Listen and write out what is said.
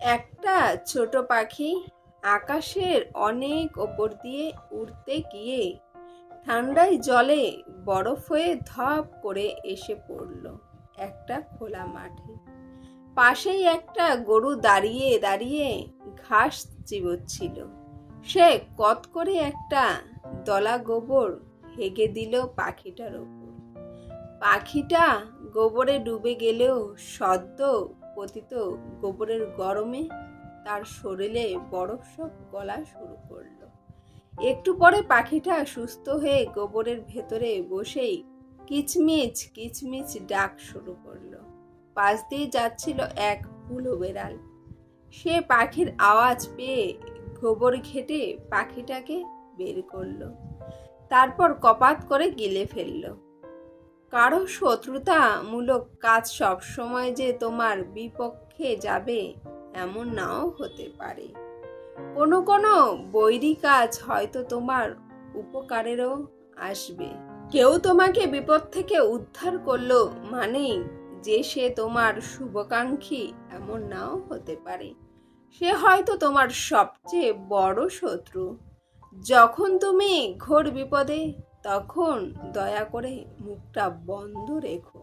একটা ছোট পাখি আকাশের অনেক ওপর দিয়ে উড়তে গিয়ে ঠান্ডায় জলে বরফ হয়ে ধপ করে এসে পড়ল একটা খোলা মাঠে। পাশেই একটা গরু দাঁড়িয়ে দাঁড়িয়ে ঘাস চিবোচ্ছিল। সে কত করে একটা দলা গোবর হেগে দিল পাখিটার ওপর। পাখিটা গোবরে ডুবে গেলেও সদ্য পতিত গোবরের গরমে তার শরীরে বরফ সব গলা শুরু করল। একটু পরে পাখিটা সুস্থ হয়ে গোবরের ভেতরে বসেই কিচমিচ কিচমিচ ডাক শুরু করল। পাশ দিয়ে যাচ্ছিল এক হুলো বেড়াল। সে পাখির আওয়াজ পেয়ে গোবর ঘেটে পাখিটাকে বের করল। তারপর কপাত করে গিলে ফেলল। কারও শত্রুতামূলক কাজ সব সময় যে তোমার বিপক্ষে যাবে, এমন নাও হতে পারে। কোনো কোনো বৈরী কাজ হয়তো তোমার উপকারেরও আসবে। কেউ তোমাকে বিপদ থেকে উদ্ধার করল মানেই যে সে তোমার শুভাকাঙ্ক্ষী, এমন নাও হতে পারে। সে হয়তো তোমার সবচেয়ে বড় শত্রু। যখন তুমি ঘোর বিপদে তখন দয়া করে মুখটা বন্ধ রেখো।